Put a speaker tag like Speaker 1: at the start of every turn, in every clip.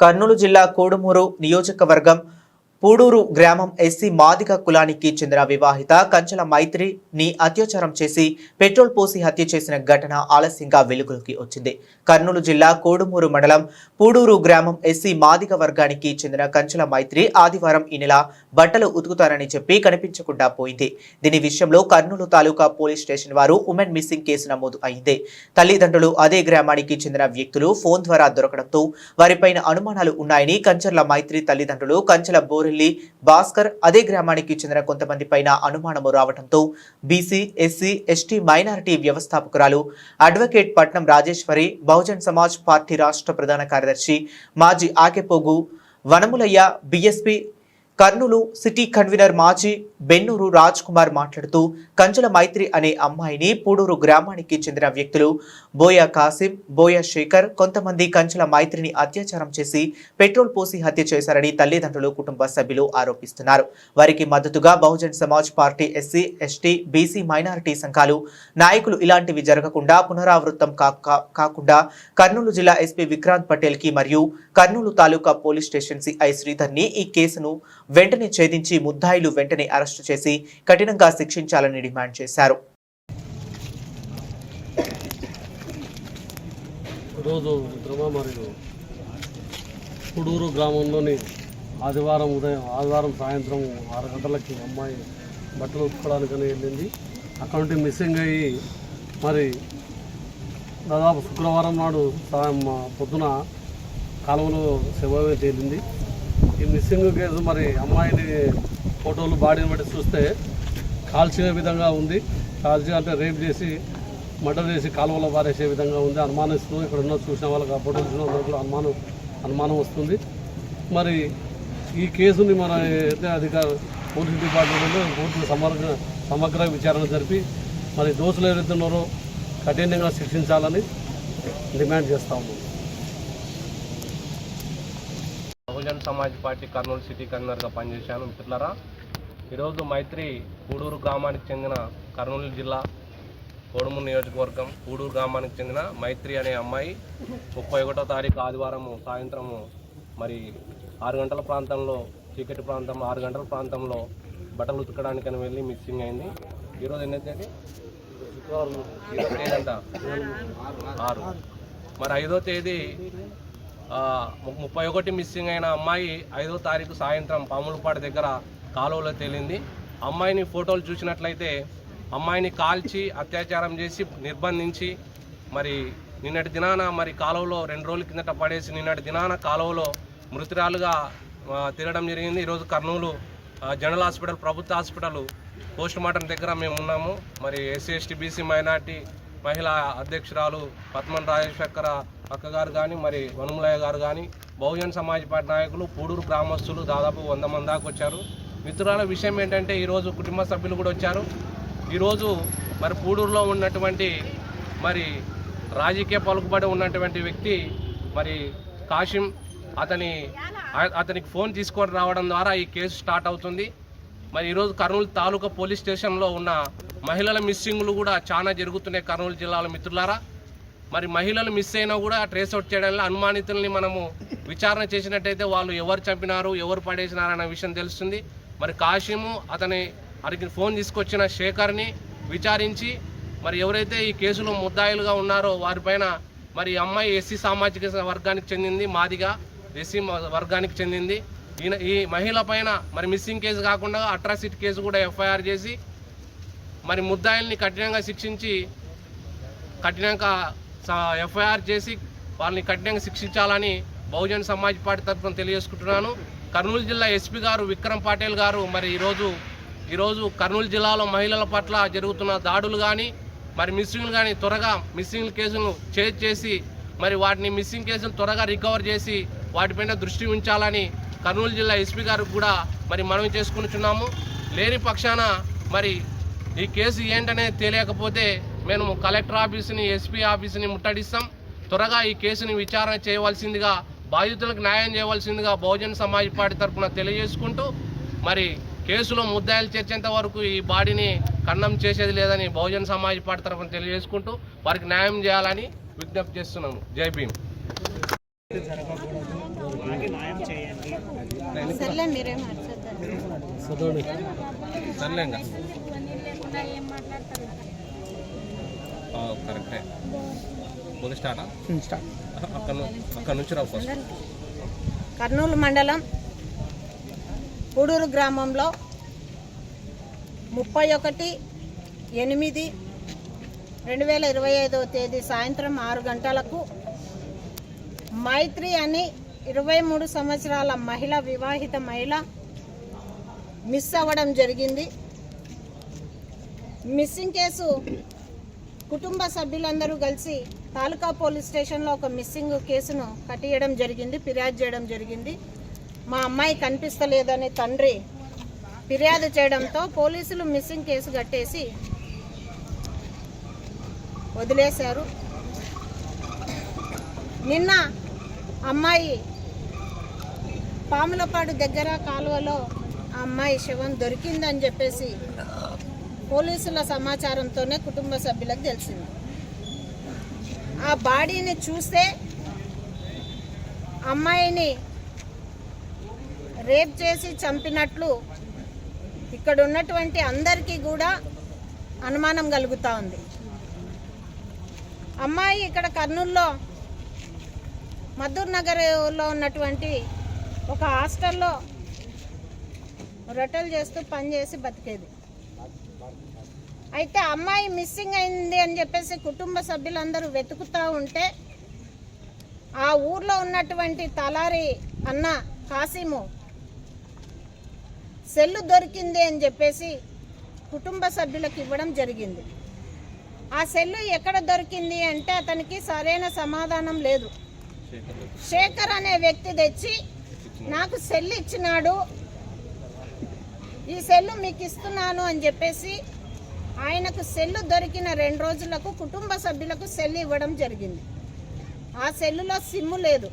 Speaker 1: కర్నూలు జిల్లా కోడుమూరు నియోజకవర్గం పూడూరు గ్రామం ఎస్సీ మాదిగ కులానికి చెందిన వివాహిత కంచల మైత్రిని అత్యాచారం చేసి పెట్రోల్ పోసి హత్య చేసిన ఘటన ఆలస్యంగా వెలుగులోకి వచ్చింది. కర్నూలు జిల్లా కోడుమూరు మండలం పూడూరు గ్రామం ఎస్సీ మాదిగ వర్గానికి చెందిన కంచల మైత్రి ఆదివారం ఈ నెల బట్టలు ఉతుకుతారని చెప్పి కనిపించకుండా పోయింది. దీని విషయంలో కర్నూలు తాలూకా పోలీస్ స్టేషన్ వారు ఉమెన్ మిస్సింగ్ కేసు నమోదు అయింది. తల్లిదండ్రులు అదే గ్రామానికి చెందిన వ్యక్తులు ఫోన్ ద్వారా దొరకడంతో వారిపైన అనుమానాలు ఉన్నాయని కంచర్ల మైత్రి తల్లిదండ్రులు కంచల వెళ్ళి భాస్కర్ అదే గ్రామానికి చెందిన కొంతమంది పైన అనుమానము రావడంతో బీసీ ఎస్సీ ఎస్టీ మైనారిటీ వ్యవస్థాపకురాలు అడ్వకేట్ పట్నం రాజేశ్వరి బహుజన్ సమాజ్ పార్టీ రాష్ట్ర ప్రధాన కార్యదర్శి మాజీ Akepogu Vanamulayya BSP Kurnool city convener మాజీ బెన్నూరు రాజ్ కుమార్ మాట్లాడుతూ కంచుల మైత్రి అనే అమ్మాయిని పూడూరు గ్రామానికి చెందిన వ్యక్తులు బోయ కాసిం బోయా శేఖర్ కొంతమంది కంచుల మైత్రిని అత్యాచారం చేసి పెట్రోల్ పోసి హత్య చేశారని తల్లిదండ్రులు కుటుంబ సభ్యులు ఆరోపిస్తున్నారు. వారికి మద్దతుగా Bahujan Samaj party SC ST BC minority సంఘాలు నాయకులు ఇలాంటివి జరగకుండా పునరావృతం కాకుండా కర్నూలు జిల్లా ఎస్పీ విక్రాంత్ పటేల్కి మరియు Kurnool taluka police station CI శ్రీధర్ని ఈ కేసును వెంటనే ఛేదించి ముద్దాయిలు వెంటనే అరెస్టు చేసి కఠినంగా శిక్షించాలని డిమాండ్ చేశారు.
Speaker 2: రోజు ధ్రువ మరియు కుడూరు గ్రామంలోని ఆదివారం ఉదయం ఆదివారం సాయంత్రం ఆరు గంటలకి అమ్మాయి బట్టలు ఉతుకోవడానికని వెళ్ళింది. అక్కడ నుండి మిస్సింగ్ అయ్యి మరి దాదాపు శుక్రవారం నాడు మా పొద్దున కాలువలో శవమే తేలింది. ఈ మిస్సింగ్ కేసు మరి అమ్మాయిని ఫోటోలు బాడీని బట్టి చూస్తే కాల్చిన విధంగా ఉంది. కాల్చి అంటే రేప్ చేసి మర్డర్ చేసి కాలువలో పారేసే విధంగా ఉంది. అనుమానిస్తూ ఇక్కడ ఉన్న చూసిన వాళ్ళకి ఆ ఫోటోలు చూసిన వాళ్ళకి కూడా అనుమానం అనుమానం వస్తుంది. మరి ఈ కేసుని మన అయితే అధికార పోలీస్ డిపార్ట్మెంట్లో పూర్తి సమగ్ర సమగ్ర విచారణ జరిపి మరి దోషులు ఎవరైతే ఉన్నారో కఠినంగా శిక్షించాలని డిమాండ్ చేస్తూ ఉన్నాం.
Speaker 3: బహుజన్ సమాజ్ పార్టీ కర్నూలు సిటీ కన్వీనర్గా పనిచేశాను. మిత్రులరా ఈరోజు మైత్రి కూడూరు గ్రామానికి చెందిన కర్నూలు జిల్లా కోడుమూరు నియోజకవర్గం కూడూరు గ్రామానికి చెందిన మైత్రి అనే అమ్మాయి ముప్పై ఒకటో తారీఖు ఆదివారము సాయంత్రము మరి ఆరు గంటల ప్రాంతంలో చీకటి ప్రాంతం ఆరు గంటల ప్రాంతంలో బట్టలు ఉతకడానికని వెళ్ళి మిస్సింగ్ అయింది. ఈరోజు ఎన్నైతే శుక్రవారం. ఈరోజు తేదీ ఆరు. మరి ఐదో తేదీ ముప్పై ఒకటి మిస్సింగ్ అయిన అమ్మాయి ఐదో తారీఖు సాయంత్రం పాములపాడు దగ్గర కాలువలో తేలింది. అమ్మాయిని ఫోటోలు చూసినట్లయితే అమ్మాయిని కాల్చి అత్యాచారం చేసి నిర్బంధించి మరి నిన్నటి దినాన మరి కాలువలో రెండు రోజుల కిందట పడేసి నిన్నటి దినాన కాలువలో మృతురాలుగా తిరగడం జరిగింది. ఈరోజు కర్నూలు జనరల్ హాస్పిటల్ ప్రభుత్వ హాస్పిటల్ పోస్ట్ మార్టం దగ్గర మేము ఉన్నాము. మరి ఎస్సీ ఎస్టీ బీసీ మైనార్టీ మహిళా అధ్యక్షురాలు పద్మన్ రాజశేఖర అక్కగారు కానీ మరి వనుమలయ్య గారు కానీ బహుజన్ సమాజ్ పార్టీ నాయకులు పూడూరు గ్రామస్తులు దాదాపు వంద మంది దాకా వచ్చారు. మిత్రుల విషయం ఏంటంటే ఈరోజు కుటుంబ సభ్యులు కూడా వచ్చారు. ఈరోజు మరి పూడూరులో ఉన్నటువంటి మరి రాజకీయ పలుకుబడి ఉన్నటువంటి వ్యక్తి మరి కాశిం అతని అతనికి ఫోన్ తీసుకొని రావడం ద్వారా ఈ కేసు స్టార్ట్ అవుతుంది. మరి ఈరోజు కర్నూలు తాలూకా పోలీస్ స్టేషన్లో ఉన్న మహిళల మిస్సింగ్లు కూడా చాలా జరుగుతున్నాయి కర్నూలు జిల్లాలో మిత్రులారా. మరి మహిళలు మిస్ అయినా కూడా ట్రేస్ అవుట్ చేయడంలో అనుమానితుల్ని మనము విచారణ చేసినట్టయితే వాళ్ళు ఎవరు చంపినారు ఎవరు పడేసినారు అన్న విషయం తెలుస్తుంది. మరి కాశీము అతని అతనికి ఫోన్ తీసుకొచ్చిన శేఖర్ని విచారించి మరి ఎవరైతే ఈ కేసులో ముద్దాయిలుగా ఉన్నారో వారిపైన మరి అమ్మాయి ఎస్సీ సామాజిక వర్గానికి చెందింది మాదిగా ఎస్సీ వర్గానికి చెందింది. ఈయన ఈ మహిళ పైన మరి మిస్సింగ్ కేసు కాకుండా అట్రాసిటీ కేసు కూడా ఎఫ్ఐఆర్ చేసి మరి ముద్దాయిల్ని కఠినంగా శిక్షించి కఠినంగా ఎఫ్ఐఆర్ చేసి వాళ్ళని కఠినంగా శిక్షించాలని బహుజన్ సమాజ్ పార్టీ తరఫున తెలియజేసుకుంటున్నాను. కర్నూలు జిల్లా ఎస్పీ గారు విక్రమ్ పాటేల్ గారు మరి ఈరోజు ఈరోజు కర్నూలు జిల్లాలో మహిళల పట్ల జరుగుతున్న దాడులు కానీ మరి మిస్సింగ్లు కానీ త్వరగా మిస్సింగ్ కేసులను చేజ్ చేసి మరి వాటిని మిస్సింగ్ కేసులు త్వరగా రికవర్ చేసి వాటిపైన దృష్టి ఉంచాలని కర్నూలు జిల్లా ఎస్పీ గారికి కూడా మరి మనవి చేసుకుంటున్నాము లేని పక్షాన మరి ఈ కేసు ఏంటనేది తెలియకపోతే మేము కలెక్టర్ ఆఫీస్ని ఎస్పీ ఆఫీస్ని ముట్టడిస్తాం. త్వరగా ఈ కేసుని విచారణ చేయవలసిందిగా బాధితులకు న్యాయం చేయవలసిందిగా బహుజన్ సమాజ్ పార్టీ తరఫున తెలియజేసుకుంటూ మరి కేసులో ముద్దాయిలు చేర్చేంత వరకు ఈ బాడీని ఖండం చేసేది లేదని బహుజన్ సమాజ్ పార్టీ తరఫున తెలియజేసుకుంటూ వారికి న్యాయం చేయాలని విజ్ఞప్తి చేస్తున్నాము జై భీమ్.
Speaker 4: సర్లే
Speaker 3: కరెక్టే ముందు స్టార్టా అక్కడ అక్కడ నుంచి ఫస్ట్
Speaker 4: కర్నూలు మండలం పూడూరు గ్రామంలో ముప్పై ఒకటి ఎనిమిది రెండు వేల ఇరవై ఐదవ తేదీ సాయంత్రం ఆరు గంటలకు మైత్రి అని ఇరవై మూడు సంవత్సరాల మహిళ వివాహిత మహిళ మిస్ అవ్వడం జరిగింది. మిస్సింగ్ కేసు కుటుంబ సభ్యులందరూ కలిసి తాలూకా పోలీస్ స్టేషన్లో ఒక మిస్సింగ్ కేసును కట్టియడం జరిగింది ఫిర్యాదు చేయడం జరిగింది. మా అమ్మాయి కనిపిస్తలేదని తండ్రి ఫిర్యాదు చేయడంతో పోలీసులు మిస్సింగ్ కేసు కట్టేసి వదిలేశారు. నిన్న అమ్మాయి పాములపాడు దగ్గర కాలువలో ఆ అమ్మాయి శవం దొరికిందని చెప్పేసి పోలీసుల సమాచారంతోనే కుటుంబ సభ్యులకు తెలిసింది. ఆ బాడీని చూస్తే అమ్మాయిని రేప్ చేసి చంపినట్లు ఇక్కడ ఉన్నటువంటి అందరికీ కూడా అనుమానం కలుగుతూ ఉంది. అమ్మాయి ఇక్కడ కర్నూలులో మధుర్ నగర్లో ఉన్నటువంటి ఒక హాస్టల్లో రొట్టెలు చేస్తూ పనిచేసి బతికేది. అయితే అమ్మాయి మిస్సింగ్ అయింది అని చెప్పేసి కుటుంబ సభ్యులందరూ వెతుకుతూ ఉంటే ఆ ఊర్లో ఉన్నటువంటి తలారి అన్న కాసిము సెల్లు దొరికింది అని చెప్పేసి కుటుంబ సభ్యులకు ఇవ్వడం జరిగింది. ఆ సెల్లు ఎక్కడ దొరికింది అంటే అతనికి సరైన సమాధానం లేదు. శేఖర్ అనే వ్యక్తి తెచ్చి నాకు సెల్ ఇచ్చినాడు. ఈ సెల్లు మీకు ఇస్తున్నాను అని చెప్పేసి ఆయనకు సెల్లు దొరికిన రెండు రోజులకు కుటుంబ సభ్యులకు సెల్ ఇవ్వడం జరిగింది. ఆ సెల్లులో సిమ్ము లేదు.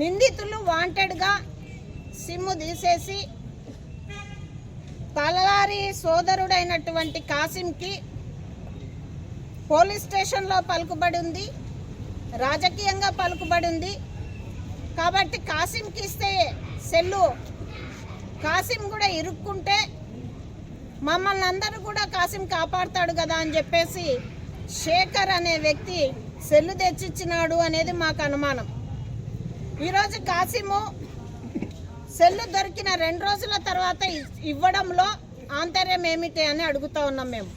Speaker 4: నిందితులు వాంటెడ్గా సిమ్ము తీసేసి తలవారి సోదరుడైనటువంటి కాసింకి పోలీస్ స్టేషన్లో పలుకుబడి ఉంది. రాజకీయంగా పలుకుబడి ఉంది. కాబట్టి కాసింకి ఇస్తే సెల్లు కాసిం కూడా ఇరుక్కుంటే మమ్మల్ని అందరూ కూడా కాసిం కాపాడుతాడు కదా అని చెప్పేసి శేఖర్ అనే వ్యక్తి సెల్లు తెచ్చిచ్చినాడు అనేది మాకు అనుమానం. ఈరోజు కాసిము సెల్లు దొరికిన రెండు రోజుల తర్వాత ఇవ్వడంలో ఆంతర్యం ఏమిటి అని అడుగుతా ఉన్నాం మేము.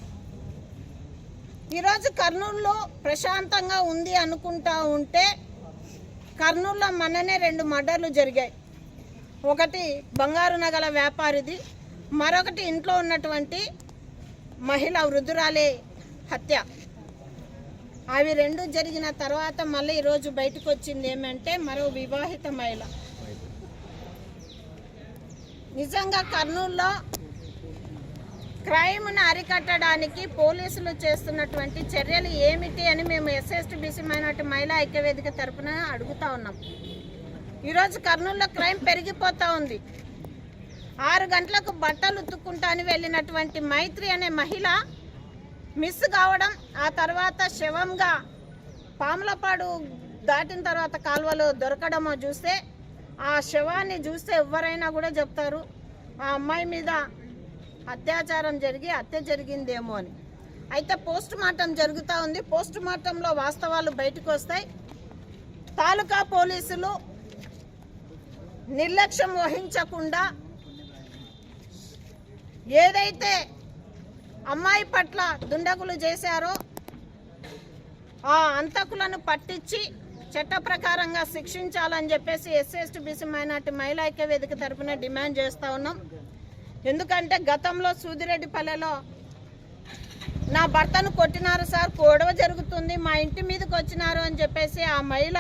Speaker 4: ఈరోజు కర్నూలులో ప్రశాంతంగా ఉంది అనుకుంటా ఉంటే కర్నూలులో మొన్ననే రెండు మర్డర్లు జరిగాయి. ఒకటి బంగారు నగల వ్యాపారిది మరొకటి ఇంట్లో ఉన్నటువంటి మహిళ వృద్ధురాలే హత్య. అవి రెండు జరిగిన తర్వాత మళ్ళీ ఈరోజు బయటకు వచ్చింది ఏమంటే మరో వివాహిత మహిళ. నిజంగా కర్నూలులో క్రైమ్ను అరికట్టడానికి పోలీసులు చేస్తున్నటువంటి చర్యలు ఏమిటి అని మేము ఎస్ఎస్టీ బీసీ మైనార్టీ మహిళా ఐక్యవేదిక తరపున అడుగుతా ఉన్నాం. ఈరోజు కర్నూలులో క్రైమ్ పెరిగిపోతూ ఉంది. ఆరు గంటలకు బట్టలు ఉత్తుకుంటాను వెళ్ళినటువంటి మైత్రి అనే మహిళ మిస్ కావడం ఆ తర్వాత శవంగా పాములపాడు దాటిన తర్వాత కాలువలో దొరకడమో చూస్తే ఆ శవాన్ని చూస్తే ఎవరైనా కూడా చెప్తారు ఆ అమ్మాయి మీద అత్యాచారం జరిగి హత్య జరిగిందేమో అని. అయితే పోస్ట్ మార్టం జరుగుతూ ఉంది. పోస్ట్ మార్టంలో వాస్తవాలు బయటకు వస్తాయి. తాలూకా పోలీసులు నిర్లక్ష్యం వహించకుండా ఏదైతే అమ్మాయి పట్ల దుండగులు చేశారో ఆ అంతకులను పట్టించి చట్ట ప్రకారంగా శిక్షించాలని చెప్పేసి ఎస్సీ ఎస్టీ బీసీ మైనార్టీ మహిళా ఐక్య వేదిక తరఫున డిమాండ్ చేస్తూ ఉన్నాం. ఎందుకంటే గతంలో సూదిరెడ్డిపల్లెలో నా భర్తను కొట్టినారు సార్ గొడవ జరుగుతుంది మా ఇంటి మీదకి వచ్చినారు అని చెప్పేసి ఆ మహిళ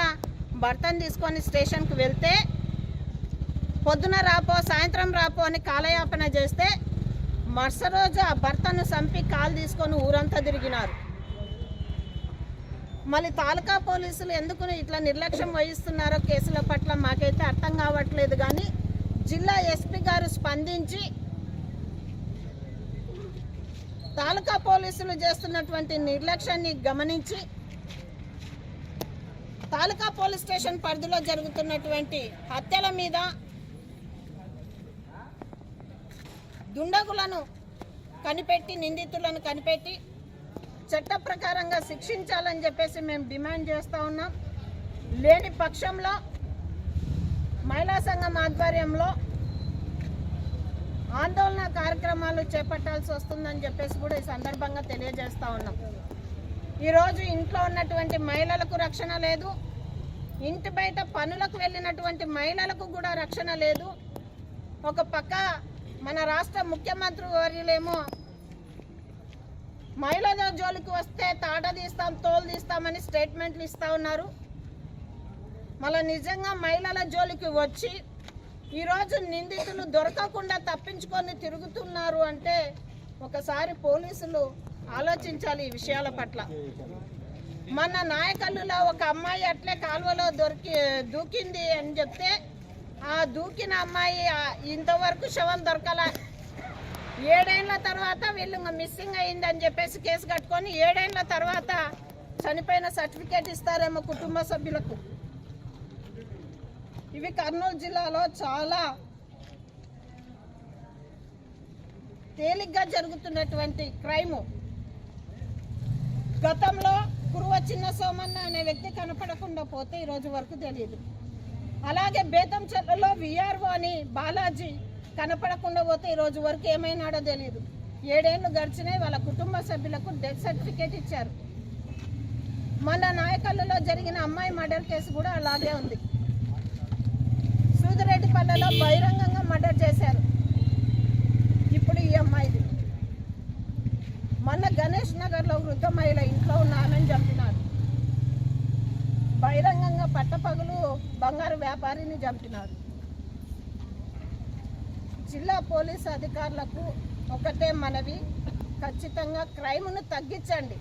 Speaker 4: భర్తను తీసుకొని స్టేషన్కి వెళ్తే పొద్దున రాపో సాయంత్రం రాపో అని కాలయాపన చేస్తే మరుస రోజు ఆ భర్తను చంపి కాలు తీసుకొని ఊరంతా తిరిగినారు. మళ్ళీ తాలూకా పోలీసులు ఎందుకు ఇట్లా నిర్లక్ష్యం వహిస్తున్నారో కేసుల పట్ల మాకైతే అర్థం కావట్లేదు కానీ జిల్లా ఎస్పీ గారు స్పందించి తాలూకా పోలీసులు చేస్తున్నటువంటి నిర్లక్ష్యాన్ని గమనించి తాలూకా పోలీస్ స్టేషన్ పరిధిలో జరుగుతున్నటువంటి హత్యల మీద దుండగులను కనిపెట్టి నిందితులను కనిపెట్టి చట్ట ప్రకారంగా శిక్షించాలని చెప్పేసి మేము డిమాండ్ చేస్తూ ఉన్నాం. లేని పక్షంలో మహిళా సంఘం ఆధ్వర్యంలో ఆందోళన కార్యక్రమాలు చేపట్టాల్సి వస్తుందని చెప్పేసి కూడా ఈ సందర్భంగా తెలియజేస్తూ ఉన్నాం. ఈరోజు ఇంట్లో ఉన్నటువంటి మహిళలకు రక్షణ లేదు. ఇంటి బయట పనులకు వెళ్ళినటువంటి మహిళలకు కూడా రక్షణ లేదు. ఒక పక్క మన రాష్ట్ర ముఖ్యమంత్రి వర్యులేమో మహిళల జోలికి వస్తే తాట తీస్తాం తోలు తీస్తామని స్టేట్మెంట్లు ఇస్తా ఉన్నారు. మళ్ళీ నిజంగా మహిళల జోలికి వచ్చి ఈరోజు నిందితులు దొరకకుండా తప్పించుకొని తిరుగుతున్నారు అంటే ఒకసారి పోలీసులు ఆలోచించాలి ఈ విషయాల పట్ల. మన నాయకల్లులో ఒక అమ్మాయి అట్లే కాలువలో దొరికి దూకింది అని చెప్తే ఆ దూకిన అమ్మాయి ఇంతవరకు శవం దొరకల. ఏడేళ్ళ తర్వాత వీళ్ళు మిస్సింగ్ అయింది అని చెప్పేసి కేసు కట్టుకొని ఏడేళ్ళ తర్వాత చనిపోయిన సర్టిఫికేట్ ఇస్తారేమో కుటుంబ సభ్యులకు. ఇవి కర్నూలు జిల్లాలో చాలా తేలిగ్గా జరుగుతున్నటువంటి క్రైము. గతంలో కురువ చిన్న సోమన్న అనే వ్యక్తి కనపడకుండా పోతే ఈ రోజు వరకు తెలియదు. అలాగే బేతంచెర్లలో విఆర్ఓ అని బాలాజీ కనపడకుండా పోతే ఈ రోజు వరకు ఏమైనాడో తెలియదు ఏడేళ్ళు గడిచినాయి వాళ్ళ కుటుంబ సభ్యులకు డెత్ సర్టిఫికేట్ ఇచ్చారు. మన నాయకల్లులో జరిగిన అమ్మాయి మర్డర్ కేసు కూడా అలాగే ఉంది. సూదిరెడ్డిపల్లెలో బహిరంగంగా మర్డర్ చేశారు. ఇప్పుడు ఈ అమ్మాయిది. మొన్న గణేష్ నగర్లో వృద్ధ మహిళ ఇంట్లో ఉన్నానని చంపినారు బహిరంగంగా పట్టపగులు బంగారు వ్యాపారిని చంపినారు. జిల్లా పోలీసు అధికారులకు ఒకటే మనవి ఖచ్చితంగా క్రైమ్ను తగ్గించండి.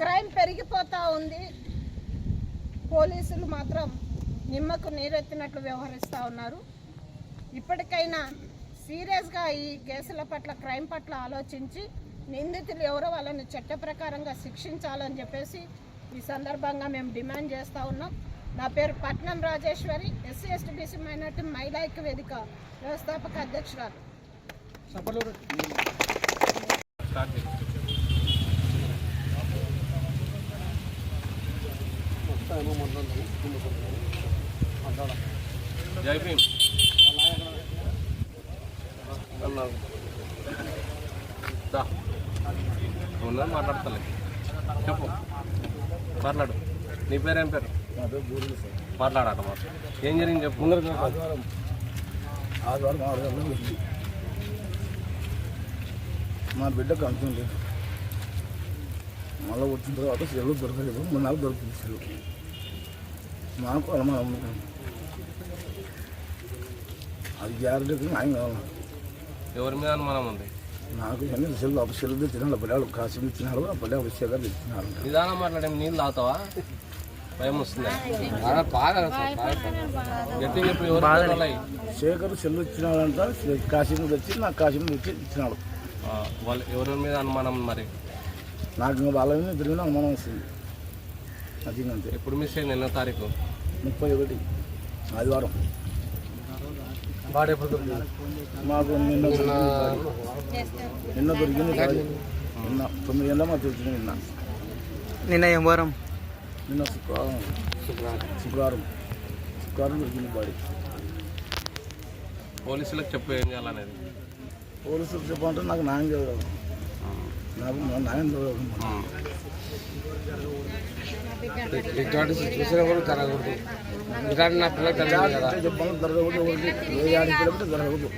Speaker 4: క్రైమ్ పెరిగిపోతూ ఉంది. పోలీసులు మాత్రం నిమ్మకు నీరెత్తినట్లు వ్యవహరిస్తూ ఉన్నారు. ఇప్పటికైనా సీరియస్గా ఈ కేసుల పట్ల క్రైమ్ పట్ల ఆలోచించి నిందితులు ఎవరో వాళ్ళని చట్ట ప్రకారంగా శిక్షించాలని చెప్పేసి ఈ సందర్భంగా మేము డిమాండ్ చేస్తూ ఉన్నాం. నా పేరు Patnam Rajeshwari SC ST BC minority మహిళా ఐక్య వేదిక వ్యవస్థాపక అధ్యక్షురాలు.
Speaker 3: స్టార్ట్ జై భీమ్ మాట్లాడతలే. చెప్పు. మాట్లాడు. నీ పేరేం పేరు? మాట్లాడాట మాట ఏం జరిగింది చెప్పు.
Speaker 5: మా బిడ్డ కంటుంది మళ్ళీ వచ్చిన తర్వాత సెలవు దొరకలేదు. మూడు నెలలు దొరుకుతుంది సెలవు. మాకు అనుమానం ఉంది. అది గ్యారెంటీ ఆయన
Speaker 3: ఎవరి మీద అనుమానం ఉంది?
Speaker 5: నాకు ఇవన్నీ సెలవు సెలవు తెచ్చినాడు పల్లెలు కాశీ తెచ్చినాడు ఆ పల్లె అభిషేకాలు తెచ్చినాడు
Speaker 3: నిదానం మాట్లాడే నీళ్ళు తాగుతావా? భయం వస్తుంది?
Speaker 5: శేఖర్ సెల్లు ఇచ్చినాడంట కాశీని తెచ్చి నాకు కాశీని తెచ్చి ఇచ్చినాడు
Speaker 3: వాళ్ళు ఎవరి మీద అనుమానం మరి?
Speaker 5: నాకు ఇంకా వాళ్ళ మీద తిరిగిన అనుమానం వస్తుంది. అది అంతే
Speaker 3: ఎప్పుడు మిస్ అయింది? ఎన్నో తారీఖు?
Speaker 5: ముప్పై ఒకటి. ఆదివారం.
Speaker 2: బాడీ ఎప్పుడు దొరికింది
Speaker 5: మాకు నిన్న దొరికింది నిన్న దొరికింది. నిన్న తొమ్మిది గంటల మాకు దొరికింది నిన్న.
Speaker 1: నిన్న ఏం వారం?
Speaker 5: నిన్న శుక్రవారం. శుక్రవారం. శుక్రవారం దొరికింది బాడీ.
Speaker 3: పోలీసులకు చెప్పు ఏం చేయాలనేది.
Speaker 5: పోలీసులు చెప్పంటే నాకు న్యాయం జరగదు. నాకు న్యాయం జరగదు.
Speaker 6: ఇటువంటి సిచ్యువేషన్ కూడా జరగకూడదు. ఇలాంటి నా పిల్లలు తెలియదు కదా.
Speaker 5: చెప్పాలి జరగకూడదు ఎవరికి ఏ ఆడికి జరగకూడదు